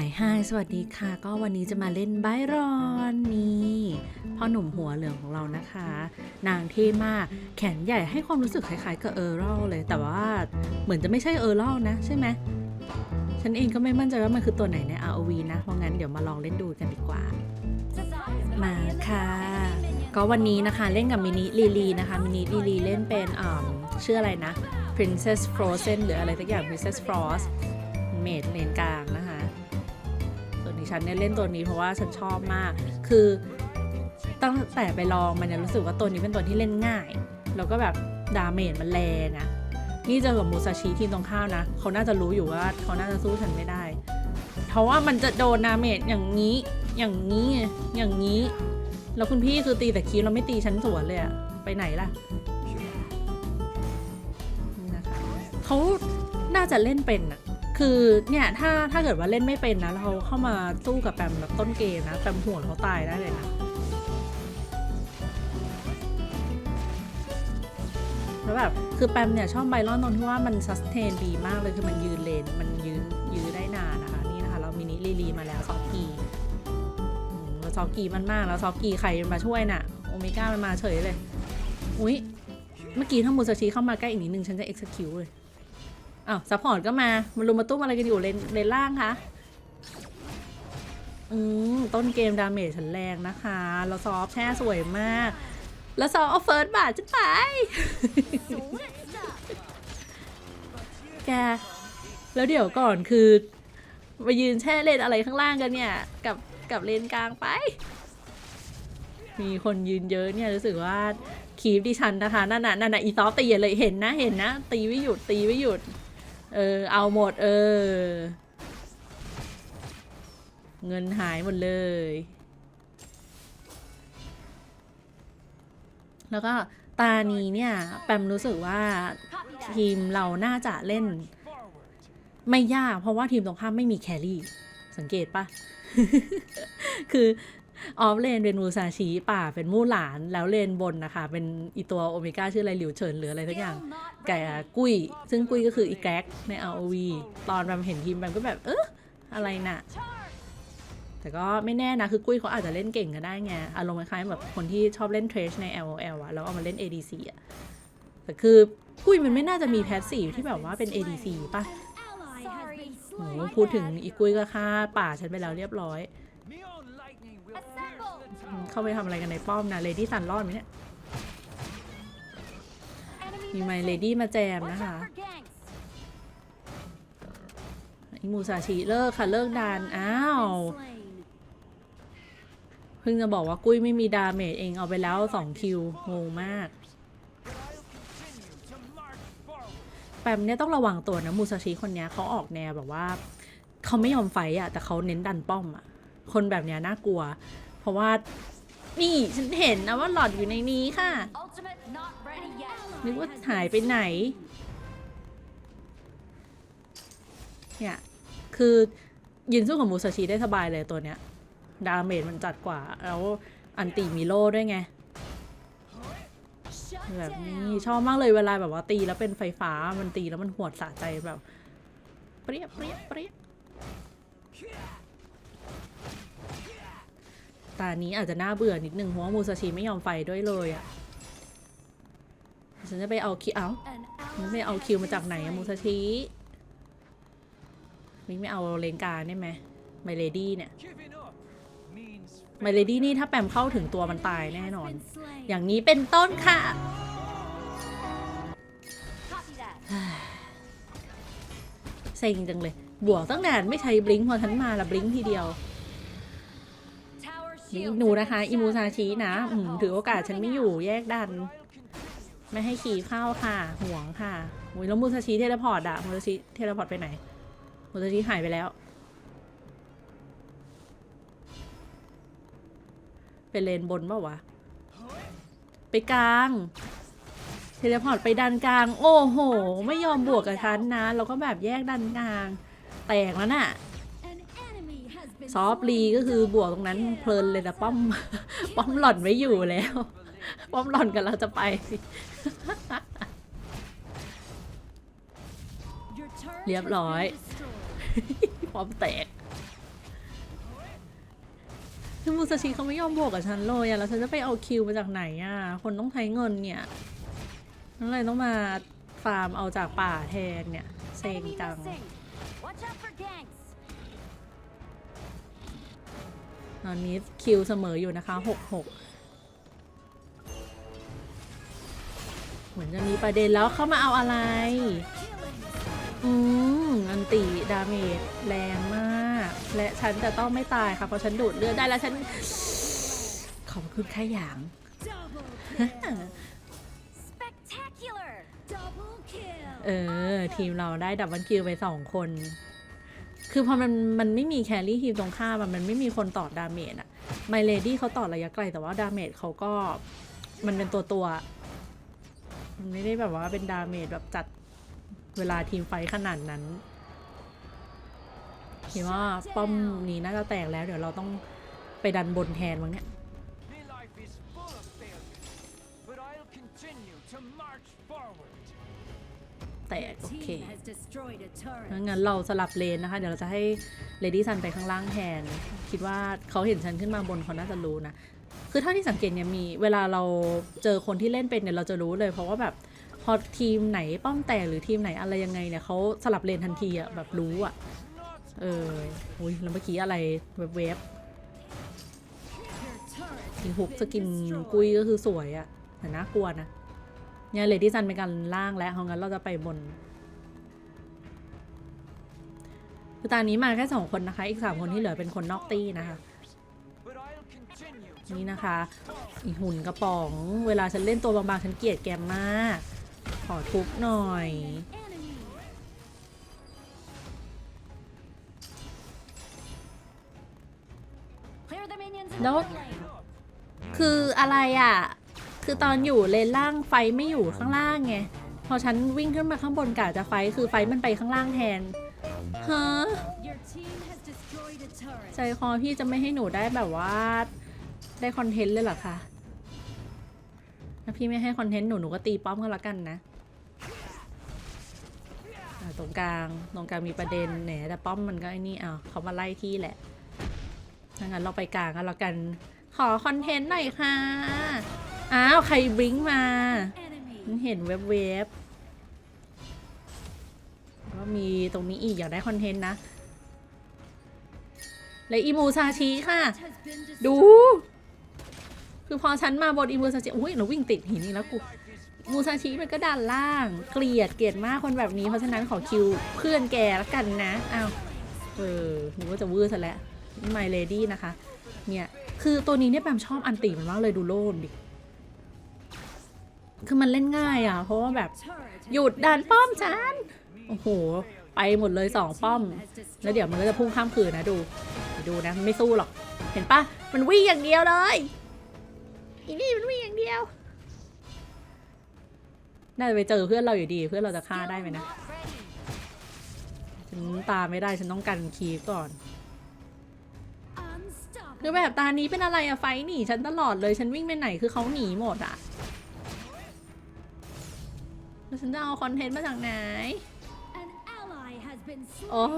ายไฮสวัสดีค่ะ ก็วันนี้จะมาเล่นไบรอนนี่พ่อหนุ่มหัวเหลืองของเรานะคะ นางเท่มากแขนใหญ่ให้ความรู้สึกคล้ายๆกับเออร์ลเลย แต่ว่าเหมือนจะไม่ใช่เออร์ลนะใช่ไหมฉันเองก็ไม่มั่นใจว่ามันคือตัวไหนใน ROV นะเพราะงั้นเดี๋ยวมาลองเล่นดูกันดีกว่า มาค่ะ ก็วันนี้นะคะเล่นกับมินิลีลีนะคะมินิลีลีเล่นเป็นอ่าชื่ออะไรนะ Princess Frozen หรืออะไรสักอย่าง Princess Frost เมดเลนกลางนะคะ ฉันเนี่ยเล่นตัวนี้เพราะว่าฉันชอบมาก คือตั้งแต่ไปลองมันเนี่ยรู้สึกว่าตัวนี้เป็นตัวที่เล่นง่าย แล้วก็แบบดาเมจมันแรงอะนี่จอกับมูซาชิทีมตรงข้ามนะ เขาน่าจะรู้อยู่ว่าเขาน่าจะสู้ฉันไม่ได้ เพราะว่ามันจะโดนดาเมจอย่างนี้ อย่างนี้ อย่างนี้ แล้วคุณพี่คือตีแต่คีเราไม่ตีชั้นสวนเลยอะไปไหนล่ะนี่นะคะเขาน่าจะเล่นเป็นอะ คือเนี่ยถ้าถ้าเกิดว่าเล่นไม่เป็นนะเขาเข้ามาสู้กับแปมแบบต้นเกมนะแปมห่วเขาตายได้เลยนะแล้วแบบคือแปมเนี่ยชอบไบรอนตรงที่ว่ามันซัสเทนดีมากเลยคือมันยืนเลนมันยืนยืนได้นานนะคะนี่นะคะ เรามินิลีลีมาแล้วซอกกีมแล้วซอกกีมันมากแล้วซอกกีใครมาช่วยน่ะโอเมก้ามันมาเฉยเลย อุ๊ยเมื่อกี้ถ้ามูซาชิเข้ามาใกล้อีกนิดนึงฉันจะ execute เลย อ้าวซัพพอร์ตก็มา มันรุมมาตุ้มอะไรกันอยู่เลนเลนล่างคะอืมต้นเกมดาเมจฉันแรงนะคะแล้วซอฟแช่สวยมาก แล้วซอฟเอาเฟิร์สบาทฉันไป แก แล้วเดี๋ยวก่อนคือมายืนแช่เลนอะไรข้างล่างกันเนี่ย กับกับเลนกลางไป มีคนยืนเยอะเนี่ยรู้สึกว่าคีฟดิฉันนะคะนั่นน่ะนั่นน่ะอีซอฟตีอย่าเลยเห็นนะเห็นนะ ตีไม่หยุดตีไม่หยุด เออ เอาหมด เออ เงินหายหมดเลย แล้วก็ตานี้เนี่ย แปมรู้สึกว่าทีมเราน่าจะเล่น ไม่ยากเพราะว่าทีมตรงข้ามไม่มีแครี่ สังเกตปะคือ ออฟเลนเป็นมูซาชิป่าเป็นมู่หลาน แล้วเลนบนนะคะ เป็นอีตัวโอเมก้าชื่ออะไรหลิวเฉินหรืออะไรทักอย่างแก่กุ้ย ซึ่งกุ้ยก็คืออีแกร็กใน ROV ตอนแบมเห็นทีมแบมก็แบบเอออะไรน่ะ แต่ก็ไม่แน่นะ คือกุ้ยเขาอาจจะเล่นเก่งก็ได้ไง อารมณ์คล้ายๆแบบคนที่ชอบเล่นเทรชใน LOL อะแล้วเอามาเล่น ADC อะแต่คือกุ้ยมันไม่น่าจะมีแพสซีฟที่แบบว่าเป็น ADC ป่ะโหพูดถึงอีกุ้ยก็ฆ่าป่าฉันไปแล้วเรียบร้อย เข้าไปทำอะไรกันในป้อมนะเลดี้ซันรอดไหมเนี่ยมีไมเลดี้มาแจมนะคะอีมูซาชิเลิกค่ะเลิกดานอ้าวเพิ่งจะบอกว่ากุ้ยไม่มีดาเมจเองเอาไปแล้ว2คิวงงมากแปมเนี่ยต้องระวังตัวนะมูซาชิคนเนี้ยเขาออกแนวแบบว่าเขาไม่ยอมไฟอะแต่เขาเน้นดันป้อมอะคนแบบเนี้ยน่ากลัว ราะว่านี่ฉันเห็นนะว่าหลอดอยู่ในนี้ค่ะ Ultimate not ready yet. นึกว่าหายไปไหน เนี่ย คือยืนสู้กับมูซาชิได้สบายเลยตัวเนี้ย ดาเมจมันจัดกว่า แล้วอันตีมีโล่ด้วยไง Shut แบบนี้ down. ชอบมากเลยเวลาแบบว่าตีแล้วเป็นไฟฟ้ามันตีแล้วมันหวดสะใจแบบ เปรี้ยเปรี้ยเปรี้ย ตานี้อาจจะน่าเบื่อนิดนึงเพราะว่ามูซาชิไม่ยอมไฟด้วยเลยอะ่ะฉันจะไปเอาคิวเอา An มันไม่เอาคิวมาจากไหนอะมูซาชิมิงไม่เอาเลนการได้ไหมไมเลดี้เนี่ยไมเลดี้นี่ถ้าแปมเข้าถึงตัวมันตายแน่นอน อย่างนี้เป็นต้นค่ะเซ็งจังเลย บวกตั้งนานไม่ใช้บลิงพอฉันมาละบลิงทีเดียว นี่หนูนะคะ อิมูซาชินะอืมถือโอกาสฉันไม่อยู่แยกดัน ไม่ให้ขี่เข้าค่ะ ห่วงค่ะอุ้ยแล้วมูซาชิเทเลพอร์ตอะมูซาชิเทเลพอร์ตไปไหน มูซาชิหายไปแล้ว เป็นเลนบนเปล่าวะ ไปกลาง เทเลพอร์ตไปดันกลาง โอ้โห ไม่ยอมบวกกับฉันนะแล้วก็แบบแยกดันกลาง แตกแล้วน่ะ ซอฟต์ลีก็คือบวกตรงนั้นเพลินเลยนะป้อมป้อมหล่อนไม่อยู่แล้ว ป้อมหล่อนกันเราจะไปเรียบร้อย ป้อมแตกคือมูซาชิเขาไม่ยอมบวกกับฉันเลยอะแล้วฉันจะไปเอาคิวมาจากไหนอะคนต้องใช้เงินเนี่ยนั่นเลยต้องมาฟาร์มเอาจากป่าแทนเนี่ยเซ็งจัง ตอนนี้คิวเสมออยู่นะคะหกหกเหมือนจะมีประเด็นแล้วเข้ามาเอาอะไร อืม อันติดาเมจแรงมาก และฉันจะต้องไม่ตายค่ะ เพราะฉันดูดเลือดได้แล้วฉัน ขอบคุณค่าหยาง Double kill. Spectacular. Double kill. เออ ทีมเราได้ดับเบิลคิวไปสองคน คือพอมันมันไม่มีแครี่ทีมตรงข้ามมันไม่มีคนต่อดาเมจอะไมเลดี้เขาต่อระยะไกลแต่ว่าดาเมจเขาก็มันเป็นตัวตัวมันไม่ได้แบบว่าเป็นดาเมจแบบจัดเวลาทีมไฟขนาดนั้นคิดว่าป้อมนี้น่าจะแตกแล้ว เดี๋ยวเราต้องไปดันบนแทนมั้งเนี่ย แตกโอเค Team has destroyed a turret. งั้นเราสลับเลนนะคะ เดี๋ยวเราจะให้เลดี้ซันไปข้างล่างแทน คิดว่าเขาเห็นฉันขึ้นมาบนเขาน่าจะรู้นะ คือเท่าที่สังเกตเนี่ยมีเวลาเราเจอคนที่เล่นเป็นเนี่ยเราจะรู้เลย เพราะว่าแบบพอทีมไหนป้อมแตกหรือทีมไหนอะไรยังไงเนี่ยเขาสลับเลนทันทีอะแบบรู้อะ Not เอออุ้ยแล้วเมื่อกี้อะไรเวฟ Your turret ๆกินฮุกสกินกุยก็คือสวยอะแต่น่ากลัวนะ เนี่ยเลดี้ซันเป็นการล่างแล้วเพราะงั้นเราจะไปบนคือตอนนี้มาแค่สองคนนะคะ อีกสามคนที่เหลือเป็นคนนอกตี้นะคะ นี่นะคะ อีหุ่นกระป๋อง เวลาฉันเล่นตัวบางๆ ฉันเกลียดแกมมาก ขอทุบหน่อย enemy. 'Clear the minions in the Nope. middle lane. คืออะไรอะ คือตอนอยู่เลนล่างไฟไม่อยู่ข้างล่างไง พอฉันวิ่งขึ้นมาข้างบนกะจะไฟคือไฟมันไปข้างล่างแทนฮะใจคอพี่จะไม่ให้หนูได้แบบว่า ได้คอนเทนต์เลยเหรอคะถ้าพี่ไม่ให้คอนเทนต์หนูหนูก็ตีป้อมก็แล้วกันนะตรงกลางตรงกลางมีประเด็นแหนแต่ป้อมมันก็ไอ้นี่อ้าวเขามาไล่ที่แหละถ้างั้นเราไปกลางกันแล้วกัน ขอคอนเทนต์หน่อยค่ะ อ้าว ใครบลิงก์มา Enemy. ฉันเห็นเว็บๆก็มีตรงนี้อีกอยากได้คอนเทนต์นะ และอีมูซาชิค่ะ Has been ดู destroyed. คือพอฉันมาบนอีมูซาชิอุ้ยเราวิ่งติดหินนี่แล้วกู life is มูซาชิมันก็ดันล่าง เกลียดเกลียดมากคนแบบนี้เพราะฉะนั้นขอคิวเพื่อนแกแล้วกันนะอ้าวเออหนูว่าจะวืดซะแล้วนี่ไมเลดี้นะคะ เนี่ย คือตัวนี้เนี่ยแปมชอบอันติมันมากเลยดูโลมดิ คือมันเล่นง่ายอะ เพราะว่าแบบ Turret has หยุด been ดันป้อม destroyed. ฉัน โอ้โห ไปหมดเลยสองป้อม แล้วเดี๋ยวมันก็จะพุ่งข้ามคืนนะดูเดี๋ยวดูนะมันไม่สู้หรอก เห็นปะมันวิ่งอย่างเดียวเลยอีนี่มันวิ่งอย่างเดียว น่าจะไปเจอเพื่อนเราอยู่ดี เพื่อนเราจะฆ่าได้ไหมนะ Not ready. ฉันตามไม่ได้ฉันต้องกันคีย์ก่อน Unstoppable. คือแบบตานี้เป็นอะไรอะไฟหนีฉันตลอดเลยฉันวิ่งไปไหนคือเขาหนีหมดอะ แล้วฉันจะเอาคอนเทนต์มาจากไหน An ally has been โอ้ slain.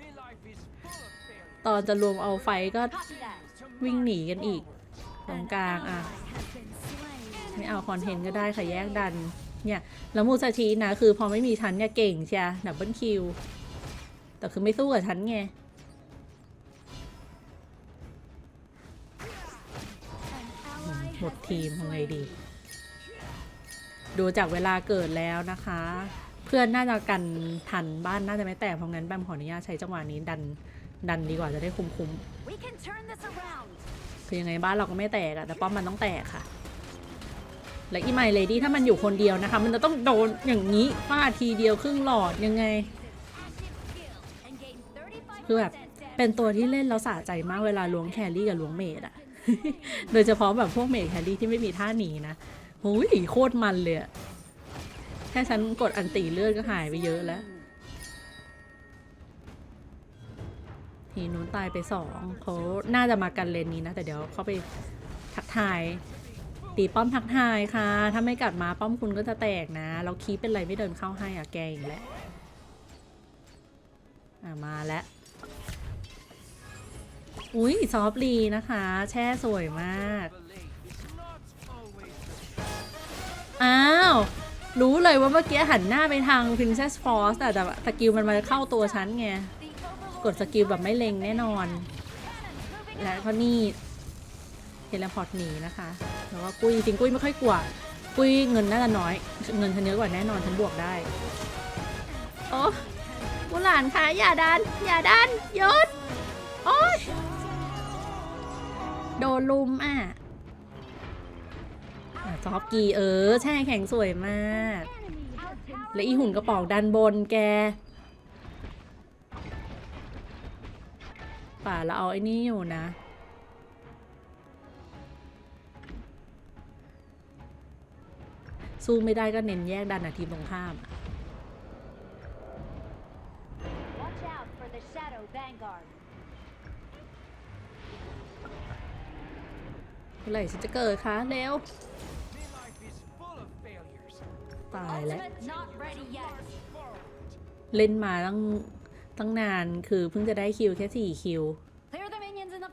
my life is full of failure. ตอนจะรวมเอาไฟก็ Copy that. To วิ่ง march หนีกันอีก forward. ตรง An กลางอะ ally has been slain. ไม่เอาคอนเทนต์ก็ได้ค่ะแยกดัน เนี่ย แล้วมูซาชินะ คือพอไม่มีฉันเนี่ยเก่งเชียดับเบิลคิว แต่คือไม่สู้กับฉันไง An ally หมด has ทีม been ทำไง slain. ดี ดูจากเวลาเกิดแล้วนะคะ เพื่อนน่าจะกันทันบ้านน่าจะไม่แตกเพราะงั้นแบมขออนุญาตใช้จังหวะนี้ดันดันดีกว่าจะได้คุ้มคุ้ม We can turn this around. ๆคือยังไงบ้านเราก็ไม่แตกอะแต่ป้อมมันต้องแตกค่ะ และอีไมเลดี้ถ้ามันอยู่คนเดียวนะคะ มันจะต้องโดนอย่างนี้ฟาดทีเดียวครึ่งหลอดยังไง Active skill and gain 35%คือแบบ damage. เป็นตัวที่เล่นแล้วสะใจมากเวลาล้วงแครี่กับล้วงเมดอะโดยเฉพาะแบบพวกเมดแครี่ที่ไม่มีท่าหนีนะ โอ้ยโคตรมันเลยอะแค่ฉันกดอันตีเลือดก็หายไปเยอะแล้ว ทีนู้นตายไปสองเขาน่าจะมากันเลนนี้นะ แต่เดี๋ยวเขาไปทักทาย ตีป้อมทักทายค่ะ ถ้าไม่กัดมาป้อมคุณก็จะแตกนะ เราคีเป็นไรไม่เดินเข้าให้อะแกอีกแล้วอะมาแล้วอุ้ยซอฟต์ลีนะคะ แช่สวยมาก อ้าว รู้เลยว่าเมื่อกี้หันหน้าไปทาง Princess Force แต่แต่สกิลมันมาเข้าตัวฉันไง กดสกิลแบบไม่เล็งแน่นอน และก็นี่เทเลพอร์ตหนีนะคะแล้วก็กุ้ยจริงกุ้ยไม่ค่อยกลัวกุ้ยเงินน่าจะน้อย เงินฉันเยอะกว่าแน่นอนฉันบวกได้ โอ้บุหลานคะอย่าดัน อย่าดันยุดโอ้ยโดนลุมอะ ซอฟกีเออ แช่แข็งสวยมาก และอีหุ่นกระป๋องดันบนแก ป่าเราเอาไอ้นี่อยู่นะ สู้ไม่ได้ก็เน้นแยกดันอะทีมตรงข้ามอะ Watch out for the Shadow Vanguard. เมื่อไหร่ฉันจะเกิดคะเร็ว ตายแล้ว เล่นมาตั้งตั้งนานคือเพิ่งจะได้คิวแค่สี่คิว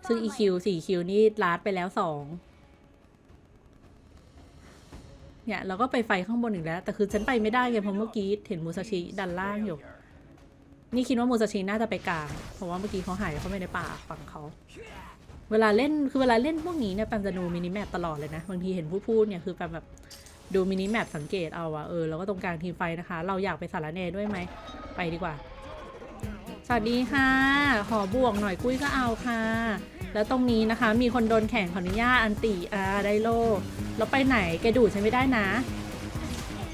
ซึ่งอีคิวสี่คิวนี่ลาดไปแล้วสองเนี่ยเราก็ไปไฟข้างบนอีกแล้ว แต่คือฉันไปไม่ได้ไงเพราะเมื่อกี้เห็นมูซาชิดันล่างอยู่ นี่คิดว่ามูซาชิน่าจะไปกลางเพราะว่าเมื่อกี้เขาหายเข้าไปในป่าฝั่งเขาเวลาเล่นคือเวลาเล่นพวกนี้เนี่ยแปมจะดูมินิแมปตลอดเลยนะ บางทีเห็นพูดพูดๆเนี่ยคือแปมแบบ ดูมินิแมปสังเกตเอาอะเออแล้วก็ตรงกลางทีมไฟนะคะ เราอยากไปสารเนด้วยไหม ไปดีกว่า สวัสดีค่ะ ขอบวกหน่อยกุ้ยก็เอาค่ะ แล้วตรงนี้นะคะ มีคนโดนแข่งขออนุญาตอันติอาไดโลแล้วไปไหนแกดูดฉันไม่ได้นะ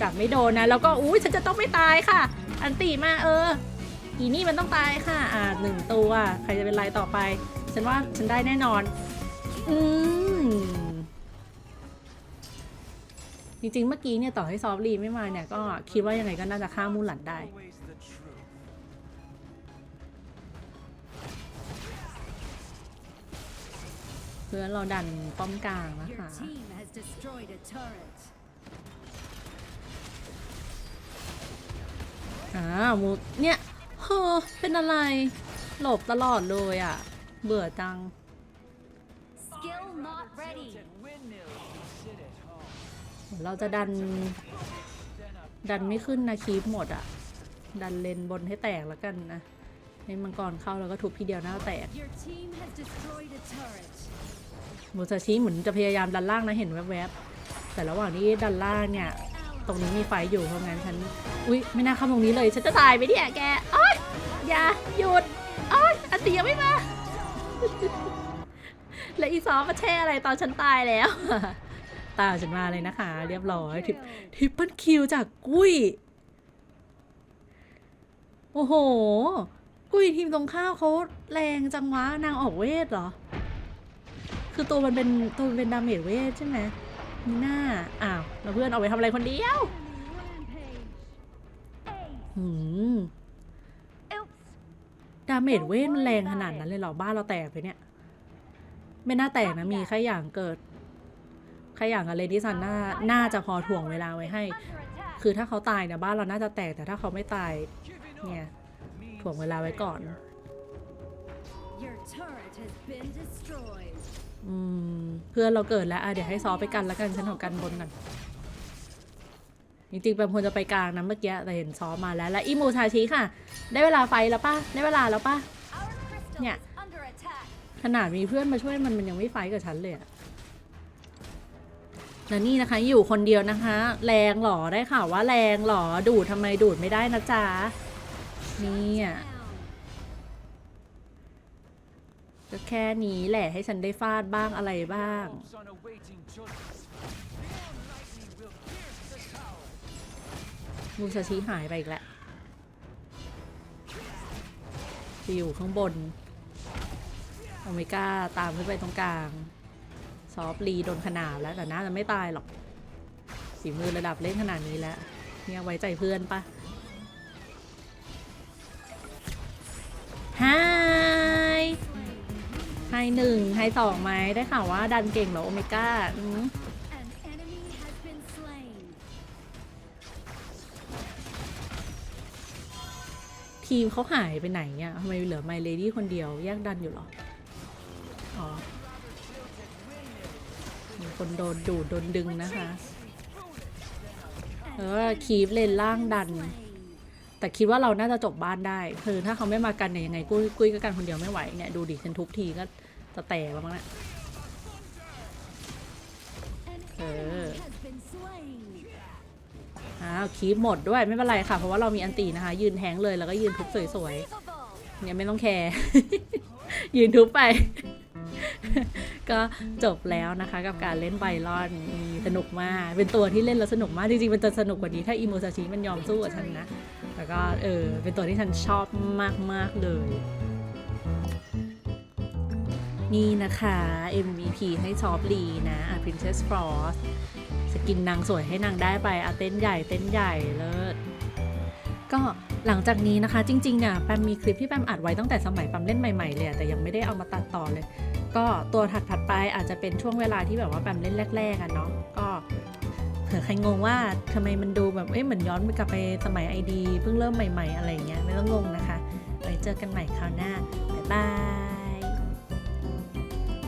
จับไม่โดนนะ แล้วก็อุ้ยฉันจะต้องไม่ตายค่ะ อันติมาเอออีนี่มันต้องตายค่ะ อ่าหนึ่งตัว ใครจะเป็นไรต่อไป ฉันว่าฉันได้แน่นอน อืม จริงๆ เมื่อกี้เนี่ยต่อให้ซอฟต์ลีไม่มาเนี่ยก็คิดว่ายังไงก็น่าจะฆ่ามูหลันได้ Always the truth. เพื่อนเราดันป้อมกลางนะ Your คะ team has destroyed a turret. อ่ามูเนี่ยเฮ้อเป็นอะไร หลบตลอดเลยอะ เบื่อจัง Skill not ready. เดี๋ยวเราจะดัน Then a ดันไม่ขึ้นนะคีฟหมดอะดันเลนบนให้แตกแล้วกันนะให้มังกรเข้าแล้วก็ทุบทีเดียวหน้าแตก Your team has destroyed a turret. มูซาชิเหมือนจะพยายามดันล่างนะเห็นแวบๆ แต่ระหว่างที่ดันล่างเนี่ย ตรงนี้มีไฟอยู่เพราะงั้นฉัน อุ๊ยไม่น่าเข้าตรงนี้เลย ฉันจะตายไปเนี่ยแกโอ๊ยอย่าหยุดโอ๊ยอันตียังไม่มา และอีซอฟมาแช่อะไรตอนฉันตายแล้ว ตามฉันมาเลยนะคะ เรียบร้อยทิปทิปเปิลคิวจากกุ้ย โอ้โห กุ้ยทีมตรงข้าวเขาแรงจังวะ นางออกเวทเหรอ คือตัวมันเป็นตัวมันเป็นดาเมจเวทใช่ไหมมีหน้า อ้าวแล้วเพื่อนเอาไปทำอะไรคนเดียวหืมดาเมจเวทมันแรงขนาดนั้นเลยเหรอ บ้านเราแตกไปเนี่ย ไม่น่าแตกนะมีแค่อย่างเกิด แค่อย่างกับเลดี้ซันน่าน่าจะพอถ่วงเวลาไว้ให้ Under attack. คือถ้าเขาตายเนี่ยบ้านเราน่าจะแตกแต่ถ้าเขาไม่ตาย giving up เนี่ย means ถ่วงเวลาไว้ก่อน failure. Your turret has been destroyed. อืมเพื่อนเราเกิดแล้วอะเดี๋ยวให้ซอไปกันแล้วกันฉันขอกันบนก่อนจริงๆเป็นควรจะไปกลางนะเมื่อกี้แต่เห็นซอมาแล้ว และอีมูชาชิค่ะ ได้เวลาไฟแล้วป่ะ ได้เวลาแล้วป่ะ Our crystal Yeah. is under attack. ขนาดมีเพื่อนมาช่วยมันมันยังไม่ไฟท์กับฉันเลยอะ แล้วนี่นะคะอยู่คนเดียวนะคะ แรงหรอได้ข่าวว่าแรงหรอดูดทำไมดูดไม่ได้นะจ๊ะนี่อะก็แค่นี้แหละให้ฉันได้ฟาดบ้างอะไรบ้าง มูซาชิหายไปอีกแล้วอยู่ข้างบน โอเมก้าตามขึ้นไปตรงกลาง ซอฟลีโดนขนาบแล้วแต่น่าจะไม่ตายหรอกฝีมือระดับเล่นขนาดนี้แล้ว เนี่ยไว้ใจเพื่อนปะไฮไฮหนึ่งไฮสองไหมได้ข่าวว่าดันเก่งเหรอโอเมก้าทีมเขาหายไปไหนอะทำไมเหลือไมเลดี้คนเดียวแยกดันอยู่หรอ คนโดนดูดโดนดึงนะคะเออคีบเลนล่างดัน แต่คิดว่าเราน่าจะจบบ้านได้คือถ้าเขาไม่มากันเนี่ยยังไงกุ้ยกุ้ยก็กันคนเดียวไม่ไหวเนี่ยดูดิฉันทุบทีก็จะแตกแล้วมั้งเนี่ย An Uh. enemy has been slain. อ้าวคีบหมดด้วยไม่เป็นไรค่ะ เพราะว่าเรามีอันตีนะคะ ยืนแทงเลยแล้วก็ยืนทุบสวย Unbelievable. ๆเนี่ยไม่ต้องแคร์ยืนทุบไป ก็จบแล้วนะคะกับการเล่นไบรอนมีสนุกมาก เป็นตัวที่เล่นแล้วสนุกมาก จริงๆมันจะสนุกกว่านี้ถ้าอิโมซาชิมันยอมสู้กับฉันนะ แล้วก็เออเป็นตัวที่ฉันชอบมากๆเลยนี่นะคะ MVP ให้ชอปลีนะ Princess Frost สกินนางสวยให้นางได้ไปอะเต้นใหญ่เต้นใหญ่เลิศก็หลังจากนี้นะคะจริงๆเนี่ยแปมมีคลิปที่แปมอัดไว้ตั้งแต่สมัยแปมเล่นใหม่ๆเลยแต่ยังไม่ได้เอามาตัดต่อเลย ก็ตัวถัดๆไปอาจจะเป็นช่วงเวลาที่แบบว่าแปมเล่นแรกๆกันเนาะก็เผื่อใครงงว่าทำไมมันดูแบบเอ้ยเหมือนย้อนไปกลับไปสมัยไอดีเพิ่งเริ่มใหม่ ๆ อะไรอย่างเงี้ยไม่ต้องงงนะคะไว้เจอกันใหม่คราวหน้าบ๊ายบาย